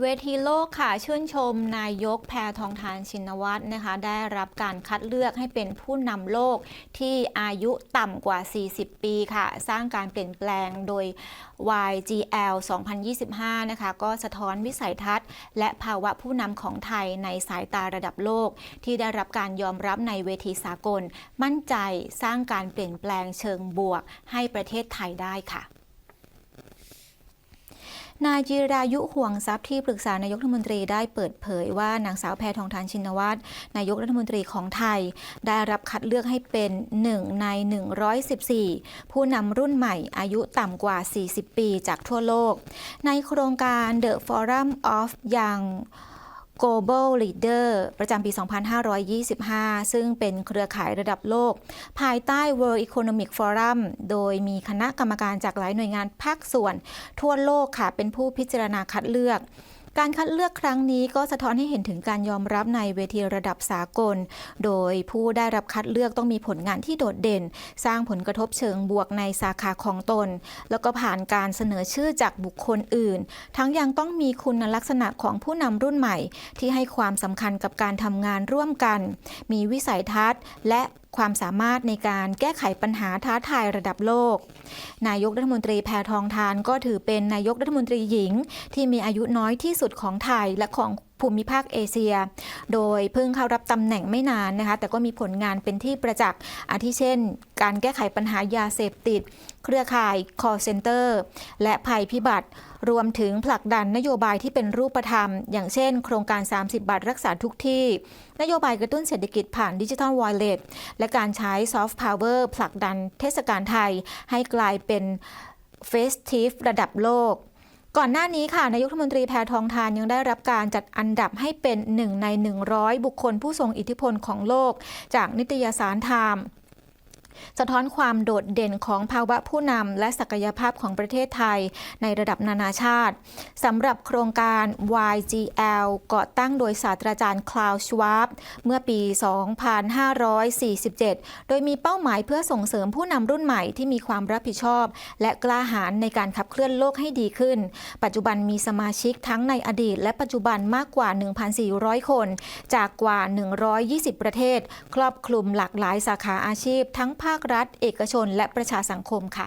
เวทีโลกค่ะชื่นชมนายกแพทองทานชินวัตรนะคะ ได้รับการคัดเลือกให้เป็นผู้นำโลกที่อายุต่ำกว่า 40 ปีค่ะ สร้างการเปลี่ยนแปลงโดย YGL 2025 นะคะ ก็สะท้อนวิสัยทัศน์ และภาวะผู้นำของไทยในสายตาระดับโลก ที่ได้รับการยอมรับในเวทีสากล มั่นใจสร้างการเปลี่ยนแปลงเชิงบวกให้ประเทศไทยได้ค่ะ นายจิรายุห่วงทรัพย์ที่ปรึกษานายกรัฐมนตรีได้เปิดเผยว่านางสาวแพทองทานชินวัตรนายกรัฐมนตรีของไทย ได้รับคัดเลือกให้เป็นหนึ่งใน 114 ผู้นำรุ่นใหม่อายุต่ำกว่า 40 ปีจากทั่วโลก ในโครงการ The Forum of Young Global Leader ประจำปี 2525 ซึ่งเป็นเครือข่ายระดับโลก ภายใต้ World Economic Forum โดยมีคณะกรรมการจากหลายหน่วยงานภาคส่วน ทั่วโลกค่ะเป็นผู้พิจารณาคัดเลือก การคัดเลือกครั้งนี้ก็สะท้อนให้เห็นถึงการยอมรับในเวทีระดับสากล โดยผู้ได้รับคัดเลือกต้องมีผลงานที่โดดเด่น สร้างผลกระทบเชิงบวกในสาขาของตน แล้วก็ผ่านการเสนอชื่อจากบุคคลอื่น ทั้งยังต้องมีคุณลักษณะของผู้นำรุ่นใหม่ ที่ให้ความสำคัญกับการทำงานร่วมกัน มีวิสัยทัศน์และ ความสามารถในการแก้ไขปัญหาท้าทายระดับโลก นายกรัฐมนตรีแพทองทานก็ถือเป็นนายกรัฐมนตรีหญิง ที่มีอายุน้อยที่สุดของไทยและของ ภูมิภาคเอเชีย โดยเพิ่งเข้ารับตำแหน่งไม่นานนะคะ แต่ก็มีผลงานเป็นที่ประจักษ์ อาทิเช่น การแก้ไขปัญหายาเสพติด เครือข่าย call center และภัยพิบัติ รวมถึงผลักดันนโยบายที่เป็นรูปธรรม อย่างเช่น โครงการ 30 บาทรักษาทุกที่ นโยบายกระตุ้นเศรษฐกิจผ่านดิจิทัลวอลเล็ตและการใช้ซอฟต์พาวเวอร์ผลักดันเทศกาลไทยให้กลายเป็นเฟสทีฟระดับโลก ก่อนหน้านี้ค่ะนายกรัฐมนตรีแพทองทานยังได้รับการจัดอันดับให้เป็นหนึ่งใน 100 บุคคลผู้ทรงอิทธิพลของโลก จากนิตยสารไทม์ สะท้อนความโดดเด่นของภาวะผู้นำและศักยภาพของประเทศไทยในระดับนานาชาติสำหรับโครงการ YGL ก่อตั้งโดยศาสตราจารย์คลาวชวาบเมื่อปี 2547 โดยมีเป้าหมายเพื่อส่งเสริมผู้นำรุ่นใหม่ที่มีความรับผิดชอบ และกล้าหาญในการขับเคลื่อนโลกให้ดีขึ้น ปัจจุบันมีสมาชิกทั้งในอดีต และปัจจุบันมากกว่า 1,400 คน จากกว่า 120 ประเทศ ครอบคลุมหลากหลายสาขาอาชีพทั้งภาครัฐ เอกชน และประชาสังคมค่ะ